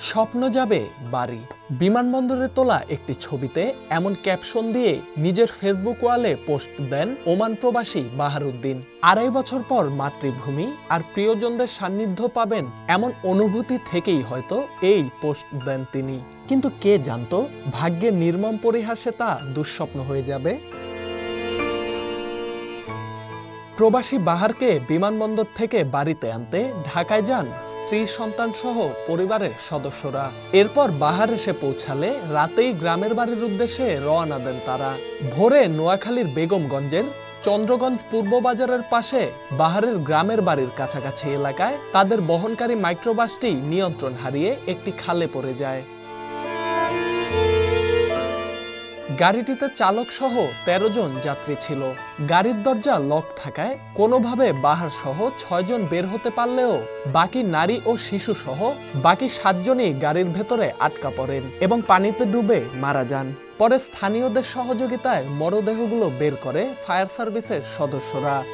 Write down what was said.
স্বপ্ন যাবে বাড়ি। বিমানবন্দরে তোলা একটি ছবিতে এমন ক্যাপশন দিয়ে নিজের ফেসবুক ওয়ালে পোস্ট দেন ওমান প্রবাসী বাহারুদ্দিন। আড়াই বছর পর মাতৃভূমি আর প্রিয়জনদের সান্নিধ্য পাবেন এমন অনুভূতি থেকেই হয়তো এই পোস্ট দেন তিনি। কিন্তু কে জানতো, ভাগ্যের নির্মম পরিহাসে তা দুঃস্বপ্ন হয়ে যাবে? প্রবাসী বাহারকে বিমানবন্দর থেকে বাড়িতে আনতে ঢাকায় যান স্ত্রী সন্তান সহ পরিবারের সদস্যরা। এরপর বাহার এসে পৌঁছালে রাতেই গ্রামের বাড়ির উদ্দেশ্যে রওনা দেন তারা। ভোরে নোয়াখালীর বেগমগঞ্জের চন্দ্রগঞ্জ পূর্ব বাজারের পাশে বাহারের গ্রামের বাড়ির কাছাকাছি এলাকায় তাদের বহনকারী মাইক্রোবাসটি নিয়ন্ত্রণ হারিয়ে একটি খালে পড়ে যায়। গাড়িটিতে চালক সহ তেরো জন যাত্রী ছিল। গাড়ির দরজা লক থাকায় কোনোভাবে বাহার সহ ছয়জন বের হতে পারলেও বাকি নারী ও শিশু সহ বাকি সাতজনই গাড়ির ভেতরে আটকা পড়েন এবং পানিতে ডুবে মারা যান। পরে স্থানীয়দের সহযোগিতায় মরদেহগুলো বের করে ফায়ার সার্ভিসের সদস্যরা।